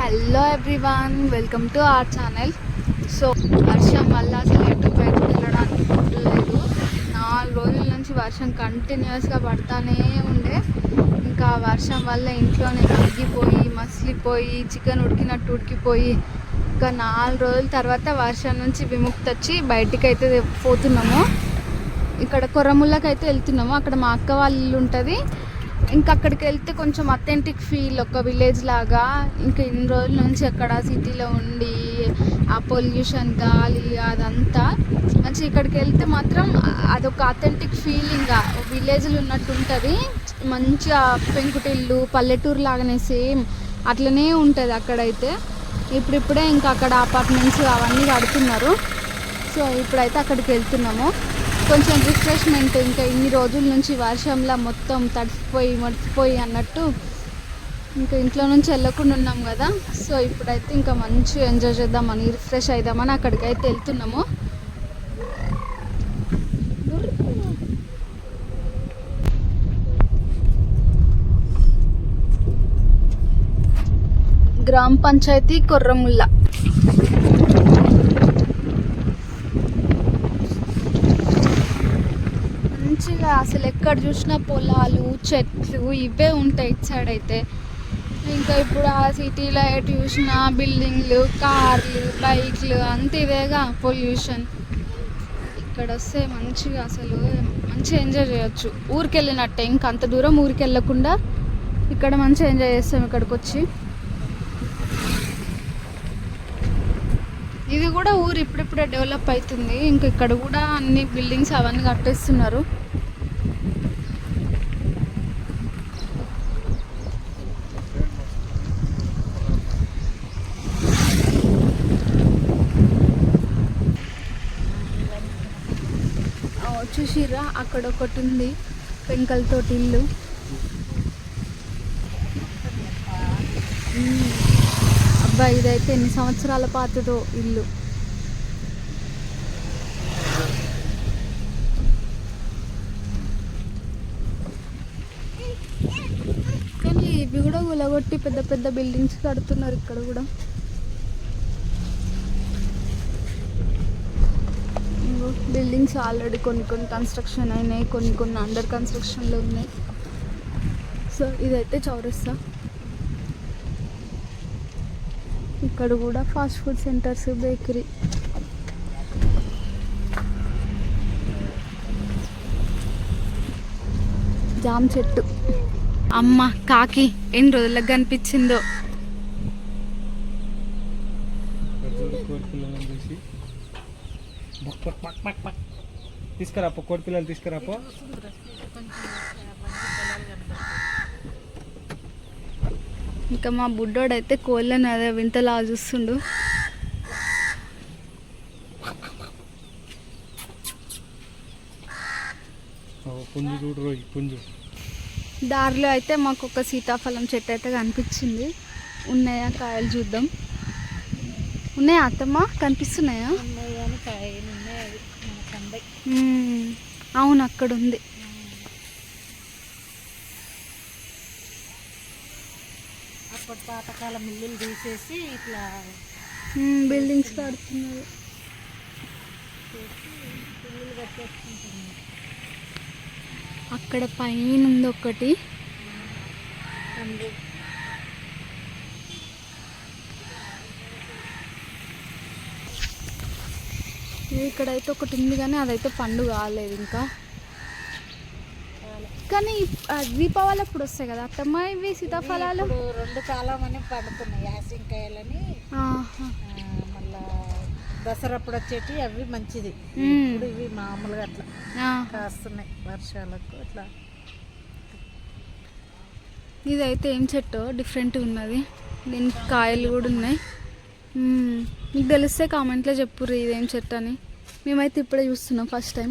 Hello everyone welcome to our channel so వర్షం వల్ల అసలు ఎటు బయటకు వెళ్ళడానికి లేదు. నాలుగు రోజుల నుంచి వర్షం కంటిన్యూస్గా పడతానే ఉండే. ఇంకా వర్షం వల్ల ఇంట్లోనే మగ్గిపోయి మసిలిపోయి చికెన్ ఉడికినట్టు ఉడికిపోయి ఇంకా నాలుగు రోజుల తర్వాత వర్షం నుంచి విముక్తి వచ్చి బయటికి అయితే పోతున్నాము. ఇక్కడ కొర్రముళ్ళకి అయితే వెళ్తున్నాము. అక్కడ మా అక్క వాళ్ళ ఇల్లు ఉంటుంది. ఇంకా అక్కడికి వెళ్తే కొంచెం అథెంటిక్ ఫీల్ ఒక విలేజ్ లాగా. ఇంకా ఇన్ని రోజుల నుంచి అక్కడ సిటీలో ఉండి ఆ పొల్యూషన్ గాలి అదంతా. మంచి ఇక్కడికి వెళ్తే మాత్రం అదొక అథెంటిక్ ఫీలింగ్ విలేజ్లో ఉన్నట్టు ఉంటుంది. మంచిగా పెంకుటిల్లు పల్లెటూరు లాగానే సేమ్. అట్లనే ఉంటుంది అక్కడైతే. ఇప్పుడిప్పుడే ఇంకా అక్కడ అపార్ట్మెంట్స్ అవన్నీ కడుతున్నారు. సో ఇప్పుడైతే అక్కడికి వెళ్తున్నాము. కొంచెం రిఫ్రెష్మెంట్ ఇంకా ఇన్ని రోజుల నుంచి వర్షంలో మొత్తం తడిసిపోయి మడిచిపోయి అన్నట్టు ఇంకా ఇంట్లో నుంచి వెళ్ళకుండా ఉన్నాం కదా. సో ఇప్పుడైతే ఇంకా మంచిగా ఎంజాయ్ చేద్దామని రిఫ్రెష్ అవుదామని అక్కడికి అయితే వెళ్తున్నాము. గ్రామ పంచాయతీ కొర్రముల్ల మంచిగా అసలు ఎక్కడ చూసినా పొలాలు చెట్లు ఇవే ఉంటాయి ఇటు సైడ్ అయితే ఇంకా ఇప్పుడు ఆ సిటీలో ఎటు చూసినా బిల్డింగ్లు కార్లు బైక్లు అంత ఇదేగా పొల్యూషన్ ఇక్కడ వస్తే మంచిగా అసలు మంచిగా ఎంజాయ్ చేయొచ్చు. ఊరికి వెళ్ళినట్టే ఇంకా అంత దూరం ఊరికి వెళ్ళకుండా ఇక్కడ మంచిగా ఎంజాయ్ చేస్తాం ఇక్కడికి వచ్చి ఇది కూడా ఊరు ఇప్పుడిప్పుడే డెవలప్ అవుతుంది. ఇంకా ఇక్కడ కూడా అన్ని బిల్డింగ్స్ అవన్నీ కట్టేస్తున్నారు ఆ, చూసిర్రా అక్కడ ఒకటి ఉంది పెంకలతోటి ఇల్లు. అబ్బాయి ఇదైతే ఎన్ని సంవత్సరాల పాతదో ఇల్లు. కానీ ఇవి కూడా గులగొట్టి పెద్ద పెద్ద బిల్డింగ్స్ కడుతున్నారు ఇక్కడ కూడా. బిల్డింగ్స్ ఆల్రెడీ కొన్ని కొన్ని కన్స్ట్రక్షన్ అయినాయి కొన్ని కొన్ని అండర్ కన్స్ట్రక్షన్లో ఉన్నాయి. సో ఇదైతే చౌరస్తా. ఇక్కడ కూడా ఫాస్ట్ ఫుడ్ సెంటర్స్ బేకరీ జామ్ చెట్టు. అమ్మ కాకి ఎన్ని రోజులకు కనిపించిందో కోడిపిల్లలను చూసి బక్ బక్ బక్ బక్ బక్ తీసుకురాపో తీసుకురాపో ఇంకా మా బుడ్డోడు అయితే కోళ్ళని అదే వింతలా చూస్తుండు. పుంజు చూడు రోయి పుంజు. దారిలో అయితే మాకు ఒక సీతాఫలం చెట్టు అయితే కనిపించింది. ఉన్నాయా కాయలు చూద్దాం. ఉన్నాయా అత్తమ్మ? కనిపిస్తున్నాయా ఉన్నాయి కానీ కాయలు ఉన్నాయి అవి మనకు అందయి మ్మ్. అవును అక్కడ ఉంది అప్పటి పాతకాలం ఇల్లులు తీసేసి ఇట్లా బిల్డింగ్స్ కడుతున్నారు. అక్కడ పైన ఉంది ఒకటి అందు ఇక్కడైతే ఒకటి ఉంది కానీ అదైతే పండు కాలేదు ఇంకా. కానీ దీపావళి అప్పుడు వస్తాయి కదా అత్తమ్మ ఇవి సీతాఫలాలు? రెండు కాలం అని పడుతున్నాయి యాసింకాయలని. మళ్ళా దసరా అప్పుడు వచ్చేటి అవి మంచిది. ఇప్పుడు ఇవి మామూలుగా అట్లా. కాస్తున్నాయి వర్షాలకు అట్లా. ఇదైతే ఏం చెట్టు డిఫరెంట్ ఉన్నది. దీనికి కాయలు కూడా ఉన్నాయి. మీకు తెలిస్తే కామెంట్లో చెప్పుర్రు ఇదేం చెట్టు అని. మేమైతే ఇప్పుడే చూస్తున్నాం ఫస్ట్ టైం.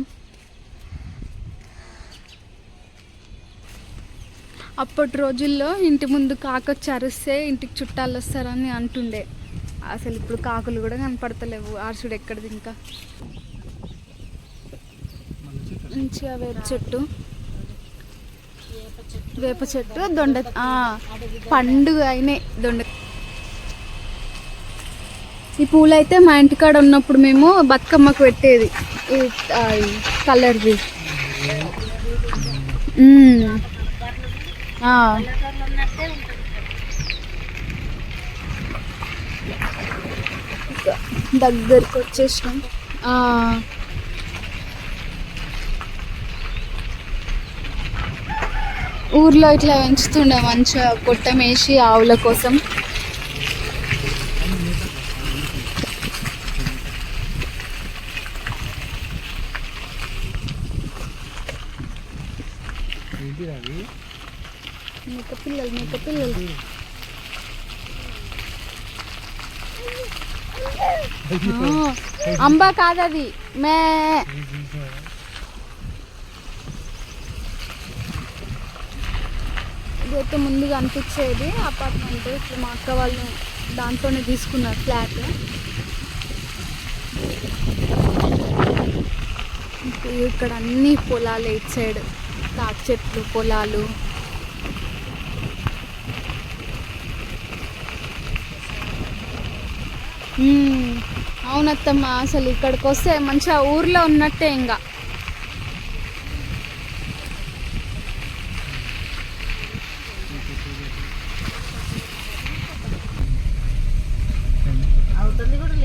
అప్పటి రోజుల్లో ఇంటి ముందు కాకొచ్చి అరిస్తే ఇంటికి చుట్టాలు వస్తారని అంటుండే. అసలు ఇప్పుడు కాకులు కూడా కనపడతలేవు. ఆర్సుడు ఎక్కడిది ఇంకా? మంచిగా వేప చెట్టు. వేప చెట్టు దొండ పండుగ అయినాయి. దొండ ఈ పూలు అయితే మా ఇంటికాడ ఉన్నప్పుడు మేము బతుకమ్మకు పెట్టేది. ఈ కలర్ది కలర్వి దగ్గరికి వచ్చేసినాం. ఊర్లో ఇట్లా పెంచుతుండే మంచిగా గొట్టం వేసి ఆవుల కోసం ఏంటి అది మేక పిల్లలు మేక పిల్లలు ఆ, అంబా కాదది. మే. ఇదైతే ముందుగా అనిపించేది అపార్ట్మెంట్ ఇప్పుడు మా అక్క వాళ్ళు దాంట్లోనే తీసుకున్నారు ఫ్లాట్ ఇక్కడ అన్ని పొలాలు ఇటు సైడ్ తాటి చెట్లు పొలాలు. అవునత్తమ్మ అసలు ఇక్కడికి వస్తే మంచిగా ఊర్లో ఉన్నట్టే ఇంకా అవుతుంది కూడా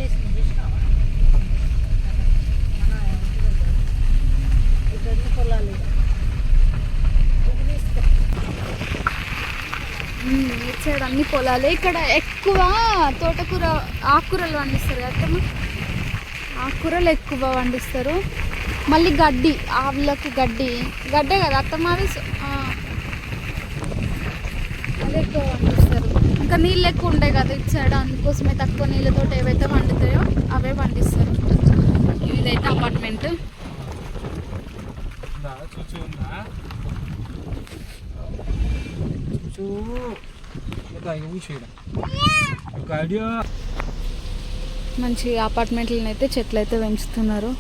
ఇటు సైడ్ అన్ని పొలాలే ఇక్కడ ఎక్కువ తోటకూర ఆకుకూరలు పండిస్తారు కదా ఆకుకూరలు ఎక్కువ పండిస్తారు మళ్ళీ గడ్డి ఆవులకు గడ్డి. గడ్డే కదా అత్తమాది అదే? ఎక్కువ పండిస్తారు ఇంకా నీళ్ళు ఎక్కువ ఉంటాయి కదా ఇటు సైడ్ అందుకోసమే తక్కువ నీళ్ళతో ఏవైతే పండుతాయో అవే పండిస్తారు ఇదైతే అపార్ట్మెంట్. చూచు. ఉందా చూచు ఇంకా ఒక ఐడియా. మంచి అపార్ట్మెంట్లను అయితే చెట్లు అయితే పెంచుతున్నారు.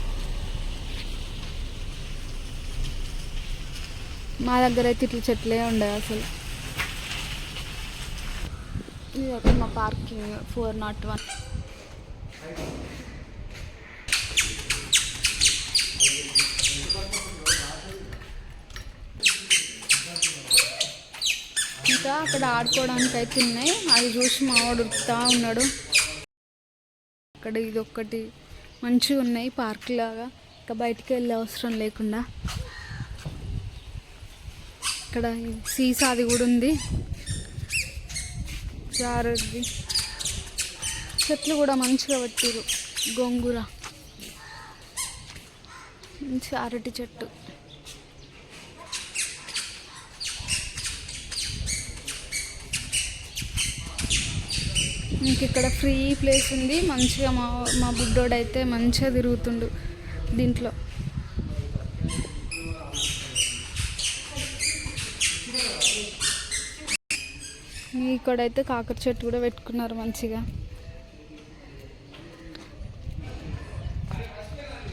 మా దగ్గర అయితే ఇట్లా చెట్లే ఉండవు అసలు. ఇది ఒక మా పార్కింగ్ ఫోర్ నాట్ వన్ ఇంకా అక్కడ ఆడుకోవడానికి అయితే ఉన్నాయి. అది చూసి మావాడు ఉరుకుతా ఉన్నాడు. అక్కడ ఇది ఒక్కటి మంచిగా ఉన్నాయి పార్క్ లాగా. ఇంకా బయటికి వెళ్ళే అవసరం లేకుండా. ఇక్కడ సీసాది కూడా ఉంది. జారది చెట్లు కూడా మంచిగా పెట్టారు గోంగూర. మంచి అరటి చెట్టు. ఇంక ఇక్కడ ఫ్రీ ప్లేస్ ఉంది. మంచిగా మా మా బుడ్డోడు అయితే మంచిగా తిరుగుతుండు దీంట్లో. ఇక్కడైతే కాకర చెట్టు కూడా పెట్టుకున్నారు మంచిగా.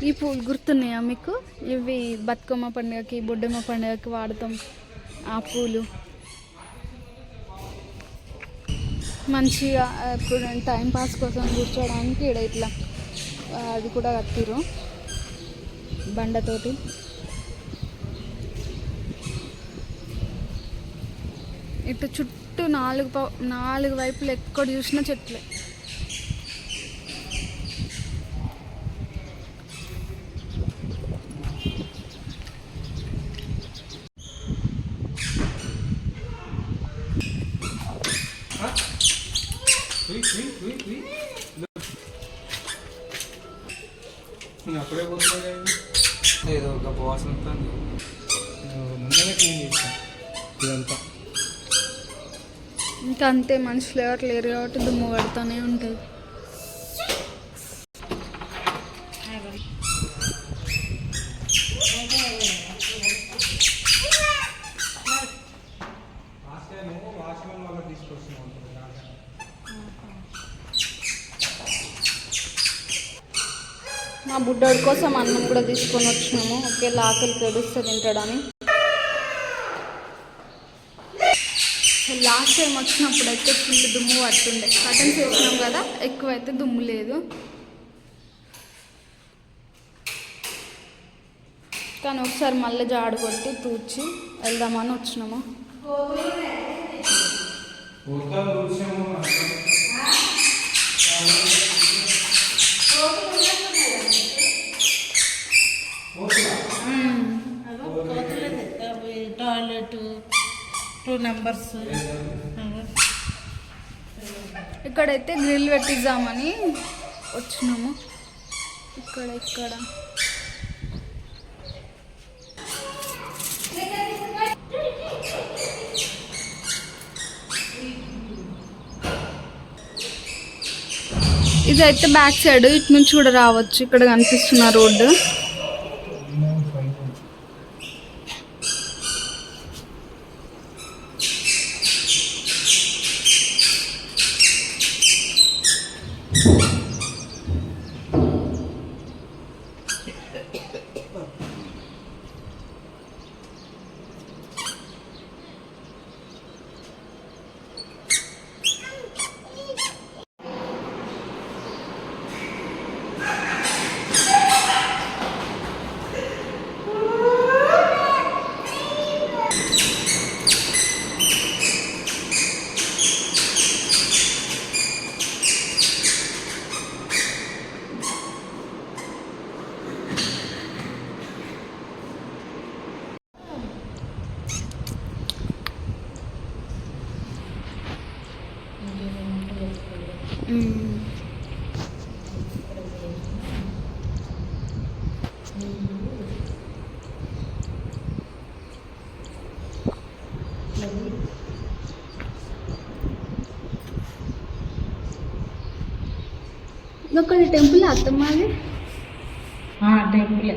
ఈ పూలు గుర్తున్నాయా మీకు? ఇవి బతుకమ్మ పండుగకి బొడ్డమ్మ పండుగకి వాడతాం ఆ పూలు. మంచిగా ఇప్పుడు టైంపాస్ కోసం కూర్చోడానికి ఇక్కడ ఇట్లా అది కూడా కట్టిరు బండతోటి. ఇటు చుట్టూ నాలుగు నాలుగు వైపులు ఎక్కడ చూసినా చెట్లే. అప్పుడే పోతున్నా ఏదో ఒక బాస్ ముందరే క్లీన్ చేస్తాను ఇదంతా. ఇంకా అంతే మనుషులు ఎవరు లేరు కాబట్టి దుమ్ము పడుతూనే ఉంటుంది లాస్ట్ టైం వాచ్మెన్ వాళ్ళకి తీసుకొస్తున్నాం మా బుడ్డోడి కోసం అన్నం కూడా తీసుకొని వచ్చినాము. ఒకేలా ఆకలి పెడుస్తే తింటాడని. లాస్ట్ టైం వచ్చినప్పుడు అయితే ఫుల్ దుమ్ము పట్టుండే కటన్స్ వేసినాం కదా ఎక్కువైతే దుమ్ము లేదు. కానీ ఒకసారి మళ్ళీ జాడు కొట్టి తూచి వెళ్దామని వచ్చినాము అదో కోతలేదు అవి టాయిలెట్ నెంబర్స్ ఇక్కడైతే గ్రిల్ పెట్టిద్దామని వచ్చినాము. ఇక్కడ ఇక్కడ. ఇదైతే బ్యాక్ సైడ్ ఇటు నుంచి కూడా రావచ్చు. ఇక్కడ కనిపిస్తున్న రోడ్డు. ఇక్కడ టెంపుల్ అత్తమ్మది? టెంపులే.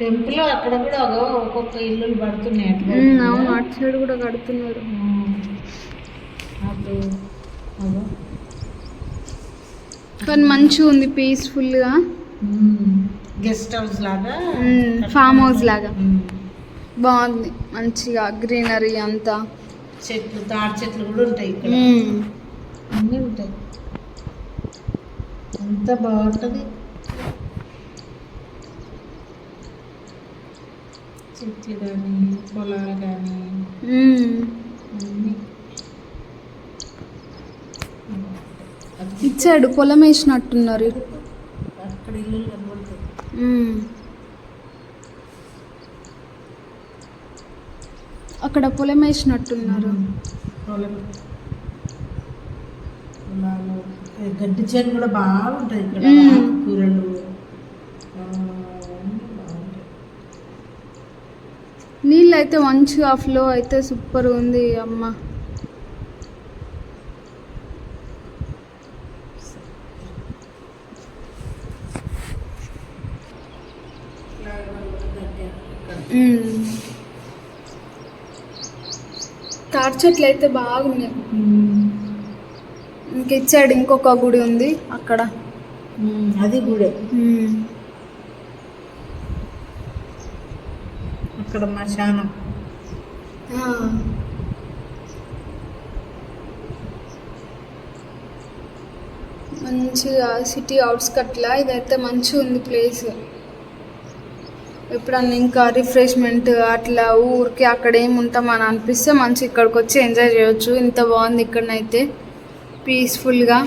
టెంపుల్ అక్కడ కూడా ఒక ఒక్కొక్క ఇల్లులు పడుతున్నాయి అవును అటు సైడ్ కూడా కడుతున్నారు. కానీ మంచిగా ఉంది పీస్ఫుల్గా గెస్ట్ హౌస్ లాగా ఫామ్ హౌస్ లాగా. బాగుంది మంచిగా గ్రీనరీ అంతా. చెట్లు తాడి చెట్లు కూడా ఉంటాయి. అన్నీ ఉంటాయి. ఎంత బాగుంటుంది. చెట్లు కానీ పొలాలు కానీ సైడ్ పొలం వేసినట్టున్నారు. అక్కడ ఇల్లు. అక్కడ పొలం వేసినట్టున్నారు. పొలం. ఏ గడ్డి చేను కూడా బాగుంటాయి ఇక్కడ. కూరలు నీళ్ళు అయితే మంచిగా ఫ్లో అయితే సూపర్ ఉంది అమ్మ. మ్మ్. తాటి చెట్లు అయితే బాగున్నాయి. ఇటు సైడ్ ఇంకొక గుడి ఉంది అక్కడ. అది మ్మ్. అక్కడ మశానం. మంచిగా సిటీ అవుట్స్కట్లా ఇదైతే మంచిగా ఉంది ప్లేస్ ఎప్పుడన్నా ఇంకా రిఫ్రెష్మెంట్ అట్లా ఊరికి అక్కడ ఏమి ఉంటామని అనిపిస్తే మంచి ఇక్కడికి వచ్చి ఎంజాయ్ చేయొచ్చు ఇంత బాగుంది ఇక్కడనైతే పీస్ఫుల్గా